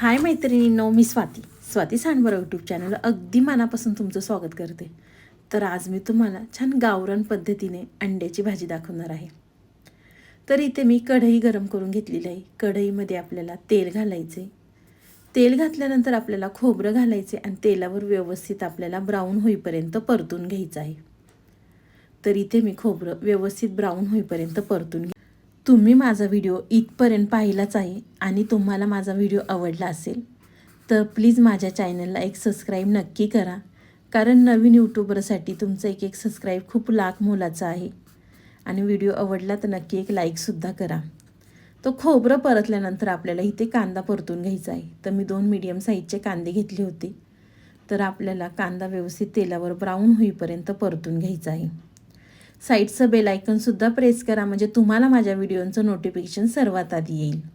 हाय मैत्रिणींनो मी Swati. Swati Sandbar YouTube channel अगदी मनापासून तुमचं स्वागत करते. तर आज मी तुम्हाला छान गावरान पद्धतीने अंड्याची भाजी दाखवणार आहे. तर इथे मी कढई गरम करून घेतलेली आहे. कढईमध्ये आपल्याला तेल घालायचे तेल घातल्यानंतर आपल्याला खोबरं घालायचे आणि तेलावर व्यवस्थित आपल्याला ब्राऊन होईपर्यंत परतून घ्यायचं आहे. तर इथे मी खोबरं व्यवस्थित ब्राऊन होईपर्यंत परतून घे तुम्ही माझा व्हिडिओ इथपर्यंत पाहिलाच आहे आणि तुम्हाला माझा व्हिडिओ आवडला असेल तर प्लीज माझ्या चॅनलला एक सबस्क्राईब नक्की करा. कारण नवीन यूट्यूबरसाठी तुमचं एक एक सबस्क्राईब खूप लाख मोलाचं आहे. आणि व्हिडिओ आवडला तर नक्की एक लाईकसुद्धा करा. तो खोबरं परतल्यानंतर आपल्याला इथे कांदा परतून घ्यायचा आहे. तर मी दोन मीडियम साईजचे कांदे घेतले होते. तर आपल्याला कांदा व्यवस्थित तेलावर ब्राऊन होईपर्यंत परतून घ्यायचा आहे. साईडचं बेल आयकनसुद्धा प्रेस करा म्हणजे तुम्हाला माझ्या व्हिडिओचं नोटिफिकेशन सर्वात आधी येईल.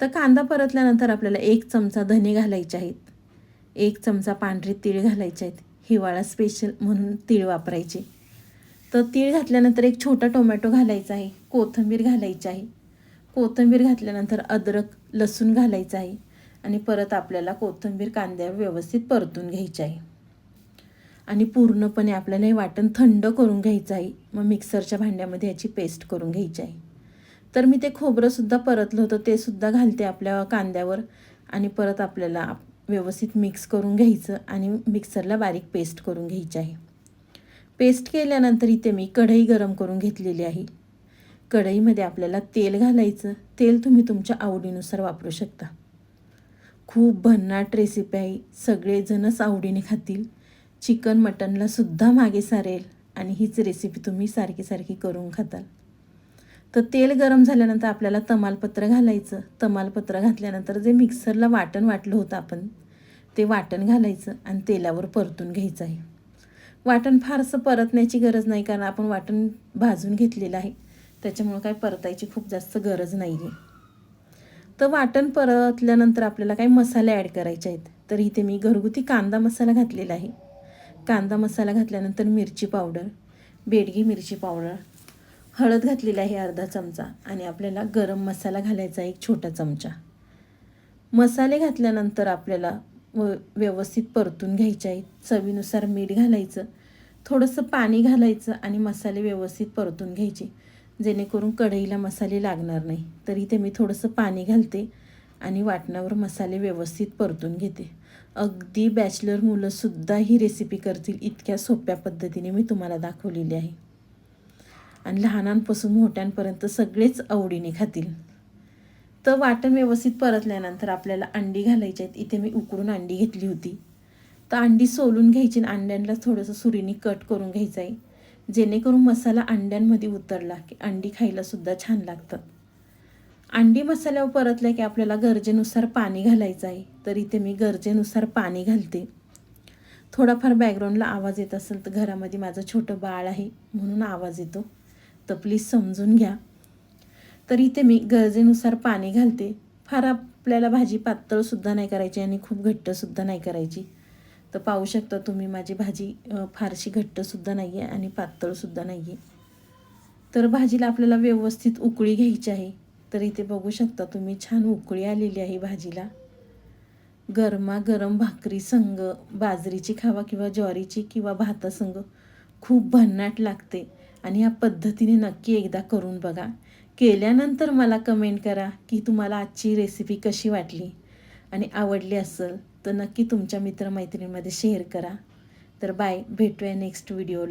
तर कांदा परतल्यानंतर आपल्याला एक चमचा धने घालायचे आहेत. एक चमचा पांढरे तीळ घालायचे आहेत. हिवाळा स्पेशल म्हणून तीळ वापरायचे. तर तीळ घातल्यानंतर एक छोटा टोमॅटो घालायचा आहे. कोथिंबीर घालायची आहे. कोथिंबीर घातल्यानंतर अद्रक लसूण घालायचं आहे. आणि परत आपल्याला कोथिंबीर कांद्यावर व्यवस्थित परतून घ्यायची आहे. आणि पूर्णपणे आपल्याला हे वाटण थंड करून घ्यायचं आहे. मग मिक्सरच्या भांड्यामध्ये याची पेस्ट करून घ्यायची आहे. तर मी ते खोबरंसुद्धा परतलं होतं. ते सुद्धा घालते आपल्या कांद्यावर आणि परत आपल्याला व्यवस्थित मिक्स करून घ्यायचं आणि मिक्सरला बारीक पेस्ट करून घ्यायची आहे. पेस्ट केल्यानंतर इथे मी कढई गरम करून घेतलेली आहे. कढईमध्ये आपल्याला तेल घालायचं. तेल तुम्ही तुमच्या आवडीनुसार वापरू शकता. खूप भन्नाट रेसिपी आहे. सगळेजणच आवडीने खातील. चिकन मटनला सुद्धा मागे सारेल आणि हीच रेसिपी तुम्ही सारखी सारखी करून खाताल. तर तेल गरम झाल्यानंतर आपल्याला तमालपत्र घालायचं. तमालपत्र घातल्यानंतर जे मिक्सरला वाटण वाटलं होतं आपण ते वाटण घालायचं आणि तेलावर परतून घ्यायचं आहे. वाटण फारसं परतण्याची गरज नाही कारण आपण वाटण भाजून घेतलेलं आहे. त्याच्यामुळं काय परतायची खूप जास्त गरज नाही आहे तर वाटण परतल्यानंतर आपल्याला काही मसाले ॲड करायचे आहेत. तर इथे मी घरगुती कांदा मसाला घातलेला आहे. कांदा मसाला घातल्यानंतर मिरची पावडर बेडगी मिरची पावडर हळद घातलेली आहे अर्धा चमचा आणि आपल्याला गरम मसाला घालायचा एक छोटा चमचा. मसाले घातल्यानंतर आपल्याला व व्यवस्थित परतून घ्यायचे आहेत. चवीनुसार मीठ घालायचं थोडंसं पाणी घालायचं आणि मसाले व्यवस्थित परतून घ्यायचे. जेणेकरून कढईला मसाले लागणार नाही. तर इथे मी थोडंसं पाणी घालते. आणि वाटणावर मसाले व्यवस्थित परतून घेते. अगदी बॅचलर मुलंसुद्धा ही रेसिपी करतील इतक्या सोप्या पद्धतीने मी तुम्हाला दाखवलेली आहे. आणि लहानांपासून मोठ्यांपर्यंत सगळेच आवडीने खातील. तर वाटण व्यवस्थित परतल्यानंतर आपल्याला अंडी घालायची आहेत. इथे मी उकडून अंडी घेतली होती. तर अंडी सोलून घ्यायची आणि अंड्यांना थोडंसं सुरीने कट करून घ्यायचं आहे. जेणेकरून मसाला अंड्यांमध्ये उतरला की अंडी खायलासुद्धा छान लागतात अंडी मसाल्यावर परतल्या की आपल्याला गरजेनुसार पाणी घालायचं आहे. तर इथे मी गरजेनुसार पाणी घालते. थोडाफार बॅकग्राऊंडला आवाज येत असेल तर घरामध्ये माझं छोटं बाळ आहे म्हणून आवाज येतो. तर प्लीज समजून घ्या. तर इथे मी गरजेनुसार पाणी घालते. फार आपल्याला भाजी पातळसुद्धा नाही करायची आणि खूप घट्टसुद्धा नाही करायची. तर पाहू शकता तुम्ही माझी भाजी फारशी घट्टसुद्धा नाही आहे आणि पातळसुद्धा नाही आहे तर भाजीला आपल्याला व्यवस्थित उकळी घ्यायची आहे. तर इथे बघू शकता तुम्ही छान उकळी आलेली आहे भाजीला. गरमागरम भाकरी संग बाजरीची खावा किंवा ज्वारीची किंवा भातासंग खूप भन्नाट लागते आणि या पद्धतीने नक्की एकदा करून बघा. केल्यानंतर मला कमेंट करा की तुम्हाला आजची रेसिपी कशी वाटली? आणि आवडली असेल तर नक्की तुमच्या मित्रमैत्रिणींमध्ये शेअर करा. तर बाय भेटूया नेक्स्ट व्हिडिओला